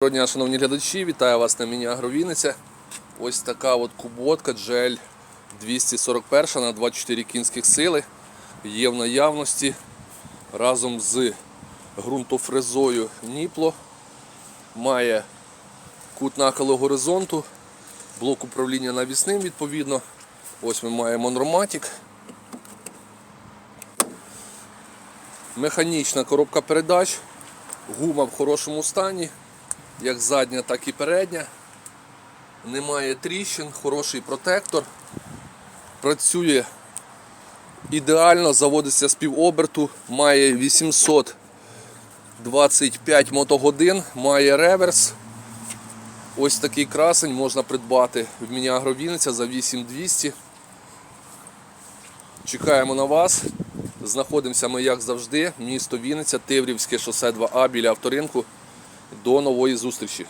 Доброго дня, шановні глядачі, вітаю вас на міні Агровіниця. Ось така от куботка GL 241 на 24 кінських сили. Є в наявності разом з ґрунтофрезою Ніпло. Має кут нахилу горизонту, блок управління навісним відповідно. Ось ми маємо Норматік. Механічна коробка передач, гума в хорошому стані як задня, так і передня. Немає тріщин, хороший протектор. Працює ідеально, заводиться з півоберту, має 825 мотогодин, має реверс. Ось такий красень можна придбати в Мініагро Вінниця за 8200. Чекаємо на вас. Знаходимося ми, як завжди, місто Вінниця, Тиврівське шосе 2А біля авторинку. До нової зустрічі!